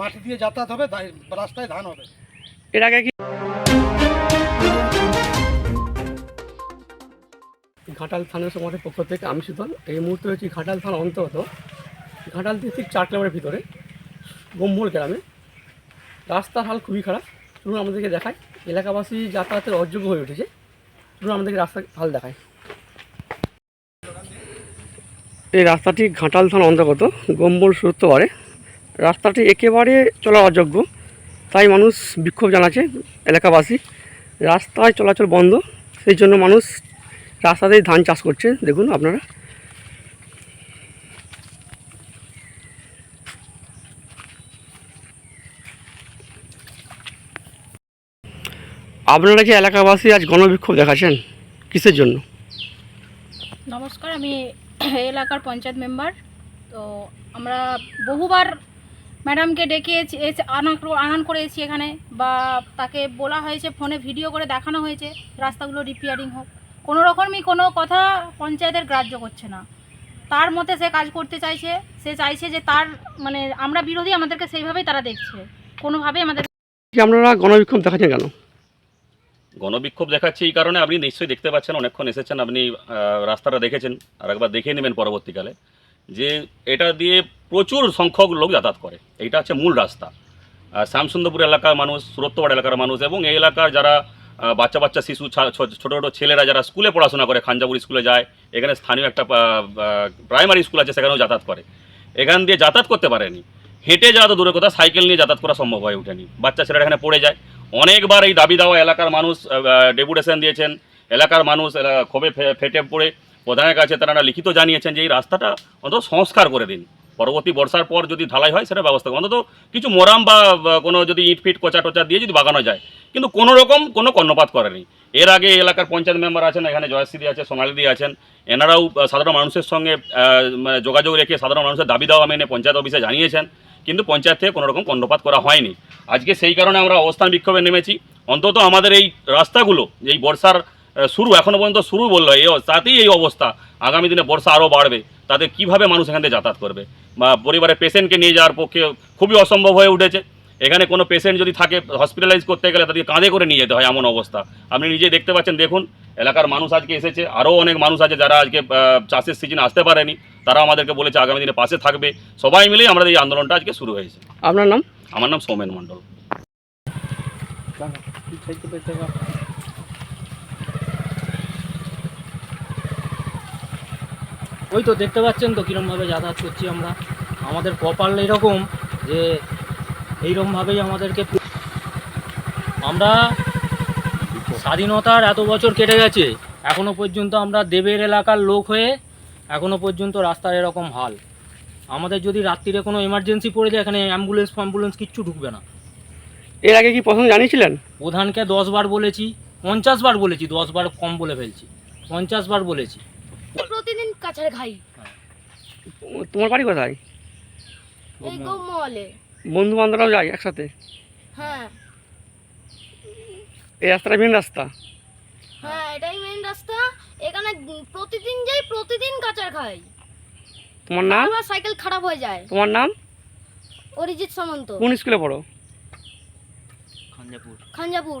মাটি দিয়ে যাতায়াত হবে রাস্তায় ধান হবে। এর আগে কি ঘাটাল থানার সমাজের পক্ষ থেকে আমি শীতল এই মুহূর্তে হচ্ছে ঘাটাল থানা অন্তর্গত। ঘাটাল থেকে ঠিক চার কিলোমিটার ভিতরে গম্ভুর গ্রামে। রাস্তার হাল খুবই খারাপ। শুনুন আমাদেরকে দেখায় এলাকাবাসী যাতায়াতের অযোগ্য হয়ে উঠেছে। শুনুন আমাদেরকে রাস্তার হাল দেখায় এই রাস্তাটি ঘাটাল থানা অন্তর্গত গম্বল সুরত্ব পারে রাস্তাটি একেবারে চলা অযোগ্য। তাই মানুষ বিক্ষোভ জানাচ্ছে এলাকাবাসী। রাস্তায় চলাচল বন্ধ, সেই জন্য মানুষ রাস্তাতেই ধান চাষ করছে। দেখুন আপনারা। আপনারা যে এলাকাবাসী আজ গণবিক্ষোভ দেখাচ্ছেন? কিসের জন্য? নমস্কার, আমি এলাকার পঞ্চায়েত মেম্বার। তো আমরা বহুবার ম্যাডামকে ডেকে এসে- আনান কর- আনান করেছি এখানে বা তাকে বলা হয়েছে ফোনে ভিডিও করে দেখানো হয়েছে রাস্তাগুলো রিপেয়ারিং হোক। কোনো রকমই কোনো কথা পঞ্চায়েতের গ্রাহ্য করছে না। তার মতে সে কাজ করতে চাইছে সে চাইছে যে তার মানে আমরা বিরোধী আমাদেরকে সেইভাবেই তারা দেখছে। কোনোভাবেই আমাদের আপনারা গণবিক্ষোভ দেখাচ্ছেন কেন? গণবিক্ষোভ দেখাচ্ছে এই কারণে আপনি নিশ্চয়ই দেখতে পাচ্ছেন অনেকক্ষণ এসেছেন আপনি রাস্তাটা দেখেছেন। আর একবার দেখে নেবেন পরবর্তীকালে। যে এটা দিয়ে প্রচুর সংখ্যক লোক যাতায়াত করে। এইটা হচ্ছে মূল রাস্তা। শ্যামসুন্দরপুর এলাকার মানুষ, সুরত্তপাড় এলাকার মানুষ এবং এই এলাকার যারা বাচ্চা বাচ্চা শিশু ছোটো ছোট ছেলেরা যারা স্কুলে পড়াশোনা করে খাঞ্জাপুর স্কুলে যায়, এখানে স্থানীয় একটা প্রাইমারি স্কুল আছে, সেখানেও যাতায়াত করে। এখান দিয়ে যাতায়াত করতে পারেনি। হেঁটে যাওয়া তো দূরের কথা, সাইকেল নিয়ে যাতায়াত করা সম্ভব হয়ে ওঠেনি। বাচ্চা ছেলেরা এখানে পড়ে যায়। অনেকবার এই দাবি দেওয়া এলাকার মানুষ ডেপুটেশন দিয়েছেন। এলাকার মানুষ ক্ষোভে ফেটে পড়ে। প্রধানের কাছে তারা লিখিত জানিয়েছেন যে এই রাস্তাটা অন্তত সংস্কার করে দিন। পরবর্তী বর্ষার পর যদি ঢালাই হয়, সেটা ব্যবস্থা অন্তত কিছু মোরাম বা কোনো যদি ইট ফিট, কোচা টোচা দিয়ে যদি বাগানো যায়। কিন্তু কোনো রকম কোনো কর্ণপাত করেনি। এর আগে এলাকার পঞ্চায়েত মেম্বার আছেন, এখানে জয়শ্রী আছে সোনালিদি আছেন। এনারাও সাধারণ মানুষের সঙ্গে মানে যোগাযোগ রেখে সাধারণ মানুষের দাবি দাওয়া মেনে পঞ্চায়েত অফিসে জানিয়েছেন। কিন্তু পঞ্চায়েত থেকে কোনো রকম কর্ণপাত করা হয়নি। আজকে সেই কারণে আমরা অবস্থান বিক্ষোভে নেমেছি। অন্তত আমাদের এই রাস্তাগুলো, এই বর্ষার শুরু এখনও পর্যন্ত শুরু বলল এই তাতেই এই অবস্থা। আগামী দিনে বর্ষা আরও বাড়বে তাতে কীভাবে মানুষ এখান থেকে যাতায়াত করবে? বা পরিবারের পেশেন্টকে নিয়ে যাওয়ার পক্ষে খুবই অসম্ভব হয়ে উঠেছে। এখানে কোনো পেশেন্ট যদি থাকে হসপিটালাইজ করতে গেলে তাদেরকে কাঁধে করে নিয়ে যেতে হয় এমন অবস্থা। আপনি নিজেই দেখতে পাচ্ছেন দেখুন এলাকার মানুষ আজকে এসেছে আরও অনেক মানুষ আছে যারা আজকে চাষের সিজন আসতে পারেনি। তারা আমাদেরকে বলেছে আগামী দিনে পাশে থাকবে। সবাই মিলেই আমাদের এই আন্দোলনটা আজকে শুরু হয়েছে। আপনার নাম? আমার নাম সৌমেন মণ্ডল। ওই তো দেখতে পাচ্ছেন তো কীরমভাবে যাতায়াত করছি আমরা। আমাদের কপাল এরকম যে এইরকমভাবেই আমাদেরকে আমরা স্বাধীনতার এত বছর কেটে গেছে এখনও পর্যন্ত আমরা দেবের এলাকার লোক হয়ে এখনও পর্যন্ত রাস্তার এরকম হাল। আমাদের যদি রাত্রিরে কোনো এমার্জেন্সি পড়ে যায় এখানে অ্যাম্বুলেন্স ফ্যাম্বুলেন্স কিচ্ছু ঢুকবে না। এর আগে কি প্রথমে জানিয়েছিলেন? প্রধানকে দশ বার বলেছি পঞ্চাশ বার বলেছি দশ বার কম বলে ফেলছি পঞ্চাশ বার বলেছি। প্রতিদিন কাছার খাই তোমার বাড়ি কোথায়? এই গৌমহলে বন্ধু বান্ধবরাও যায় একসাথে? হ্যাঁ। এই রাস্তাটা মেন রাস্তা? হ্যাঁ এটাই মেইন রাস্তা। এখানে প্রতিদিন যাই প্রতিদিন কাচার খাই তোমার নাম? আবার সাইকেল খারাপ হয়ে যায়। তোমার নাম? অরিজিৎ সামন্ত। কোন স্কুলে পড়ো? খাঞ্জাপুর। খাঞ্জাপুর।